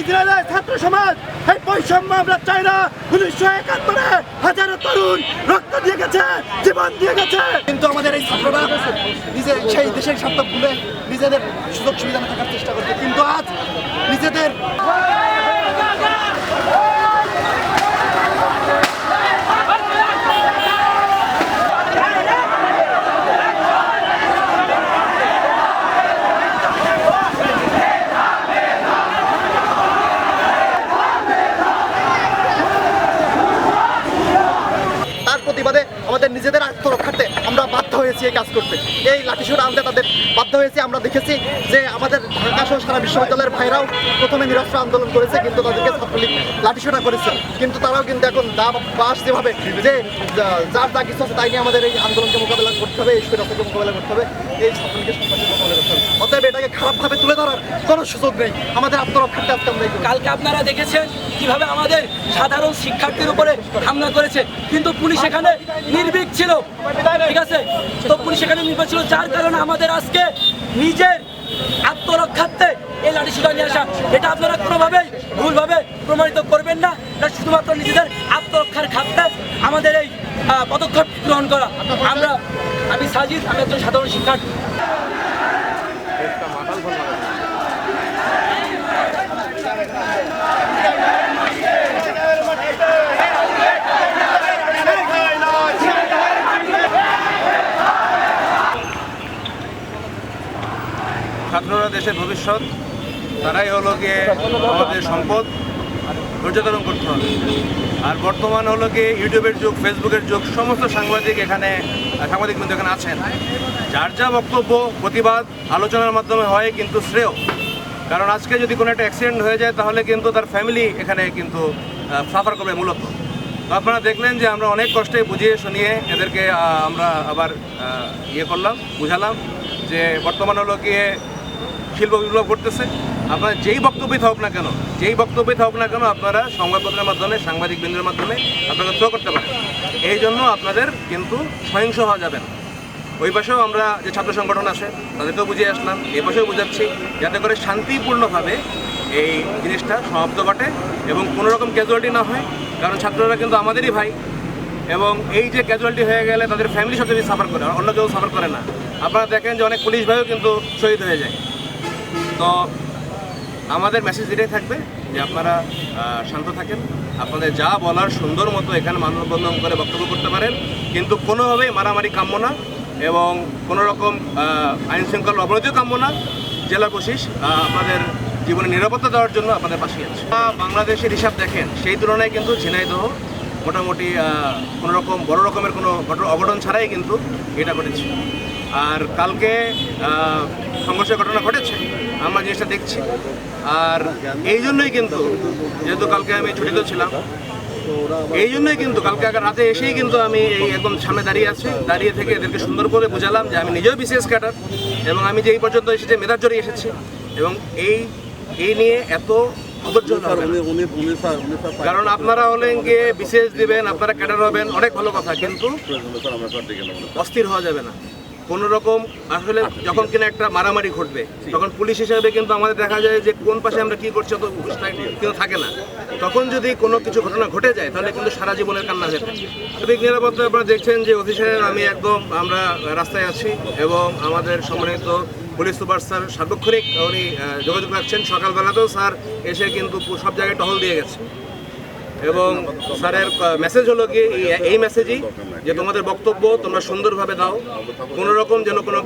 ইসরায়েলের ছাত্র সমাজ, এই বৈষম্য আমরা চাই না। উনিশশো একাত্তরে হাজারো তরুণ রক্ত দিয়ে গেছে, জীবন দিয়ে গেছে। কিন্তু আমাদের এই ছাত্ররা নিজের সেই দেশের স্বার্থ ভুলে নিজেদের সুযোগ সুবিধা থাকার চেষ্টা করছে। কিন্তু আজ নিজেদের তার প্রতিবাদে আমাদের নিজেদের আত্মরক্ষার্থে আমরা বাধ্য হয়েছি এই কাজ করতে। এই লাঠিসোড়া আনতে তাদের বাধ্য হয়েছি। আমরা দেখেছি যে আমাদের ঢাকা সহ সারা বিশ্ববিদ্যালয়ের ভাইরাও প্রথমে নিরস্ত্র আন্দোলন করেছে, কিন্তু তাদেরকে ছাত্রলীগ লাঠিসোড়া করেছে। কিন্তু তারাও কিন্তু এখন দা বাস যেভাবে যে যার যা কিছু আছে তাই নিয়ে আমাদের এই আন্দোলনকে মোকাবেলা করতে হবে, এই স্বৈরাচারকে মোকাবেলা করতে হবে, এই ছাত্রলীগের সন্ত্রাসকে মোকাবেলা করতে হবে। অতএব এটাকে খারাপভাবে তুলে ধরার কোনো সুযোগ নেই। আমাদের আত্মরক্ষার্থে আজকে আমরা কালকে আপনারা দেখেছেন কীভাবে আমাদের সাধারণ শিক্ষার্থীর উপরে হামলা করেছে? কিন্তু পুলিশ এখানে নির্ভীক ছিল। ঠিক আছে? তো পুলিশ এখানে নির্ভীক ছিল, যার কারণে আমাদের আজকে নিজের আত্মরক্ষার্থে এই লাঠি সুতা নিয়ে আসা। এটা আপনারা কোনোভাবেই ভুলভাবে প্রমাণিত করবেন না। এটা শুধুমাত্র নিজেদের আত্মরক্ষার খাতে আমাদের এই পদক্ষেপ গ্রহণ করা। আমরা, আমি সাজিদ, আমি একজন সাধারণ শিক্ষার্থী। ছাত্ররা দেশের ভবিষ্যৎ, তারাই হলো গিয়ে আমাদের সম্পদ ধারণ করতে হবে। আর বর্তমান হলো কি ইউটিউবের যুগ, ফেসবুকের যুগ, সমস্ত সাংবাদিক এখানে, সাংবাদিক কিন্তু এখানে আছেন। যার যা বক্তব্য, প্রতিবাদ, আলোচনার মাধ্যমে হয় কিন্তু শ্রেয়। কারণ আজকে যদি কোনো একটা অ্যাক্সিডেন্ট হয়ে যায়, তাহলে কিন্তু তার ফ্যামিলি এখানে কিন্তু সাফার করবে মূলত। তো আপনারা দেখলেন যে আমরা অনেক কষ্টে বুঝিয়ে শুনিয়ে এদেরকে আমরা আবার ইয়ে করলাম, বুঝালাম যে বর্তমান হলো গিয়ে শিল্প বিপ্লব করতেছে। আপনার যেই বক্তব্যই থাকুক না কেন, যেই বক্তব্যই থাকুক না কেন, আপনারা সংবাদপত্রের মাধ্যমে সাংবাদিক বৃন্দের মাধ্যমে আপনারা থ্রো করতে পারেন। এই জন্য আপনাদের কিন্তু সহিংস হওয়া যাবে না। ওই পাশেও আমরা যে ছাত্র সংগঠন আছে, তাদেরকেও বুঝিয়ে আসলাম। এই পাশেও বুঝাচ্ছি, যাতে করে শান্তিপূর্ণভাবে এই জিনিসটা সমাপ্ত ঘটে এবং কোনো রকম ক্যাজুয়ালিটি না হয়। কারণ ছাত্ররা কিন্তু আমাদেরই ভাই এবং এই যে ক্যাজুয়ালিটি হয়ে গেলে তাদের ফ্যামিলি সাথে সাফার করে অন্য কেউ সাফার করে না। আপনারা দেখেন যে অনেক পুলিশ ভাইও কিন্তু শহীদ হয়ে যায়। তো আমাদের মেসেজ এটাই থাকবে যে আপনারা শান্ত থাকেন। আপনাদের যা বলার সুন্দর মতো এখানে মানববন্ধন করে বক্তব্য করতে পারেন। কিন্তু কোনোভাবেই মারামারি কাম্য না এবং কোনো রকম আইন শৃঙ্খলা অবনতিও কাম্য না। জেলা কোশিস আপনাদের জীবনে নিরাপত্তা দেওয়ার জন্য আপনাদের পাশে আছে। বাংলাদেশের হিসাব দেখেন, সেই তুলনায় কিন্তু ঝিনাইদহ মোটামুটি কোনো রকম বড় রকমের কোনো ঘটনা, অঘটন ছাড়াই কিন্তু এটা ঘটেছে। আর কালকে সংঘর্ষের ঘটনা ঘটেছে। আমরা জিনিসটা দেখছি। আর এই জন্যই কিন্তু যেহেতু কালকে আমি ছুটিতে ছিলাম, এই জন্যই কিন্তু কালকে আগে রাতে এসেই কিন্তু আমি এই একদম সামনে দাঁড়িয়ে আছি। দাঁড়িয়ে থেকে এদেরকে সুন্দর করে বুঝালাম যে আমি নিজেও বিসিএস ক্যাডার এবং আমি যে এই পর্যন্ত এসেছি, মেধার জড়িয়ে এসেছি। এবং এই এই নিয়ে এত। কারণ আপনারা হলেন গিয়ে বিশেষ দিবেন, আপনারা ক্যাডার হবেন, অনেক ভালো কথা, কিন্তু অস্থির হওয়া যাবে না। কোনো রকম আসলে যখন কিনা একটা মারামারি ঘটবে তখন পুলিশ হিসাবে কিন্তু আমাদের দেখা যায় যে কোন পাশে আমরা কি করছি অত কিন্তু থাকে না। তখন যদি কোনো কিছু ঘটনা ঘটে যায় তাহলে কিন্তু সারা জীবনের কান্না হয়ে থাকে। ট্রাফিক নিরাপত্তা আপনারা দেখছেন যে অফিসারের আমি একদম আমরা রাস্তায় আছি এবং আমাদের সম্মানিত পুলিশ সুপার স্যার সার্বক্ষণিক উনি যোগাযোগ রাখছেন। সকালবেলাতেও স্যার এসে কিন্তু সব জায়গায় টহল দিয়ে গেছে। এবং স্যারের মেসেজ হলো কি, এই- মেসেজই যে তোমাদের বক্তব্য তোমরা সুন্দরভাবে দাও। কোনো রকম যেন কোনো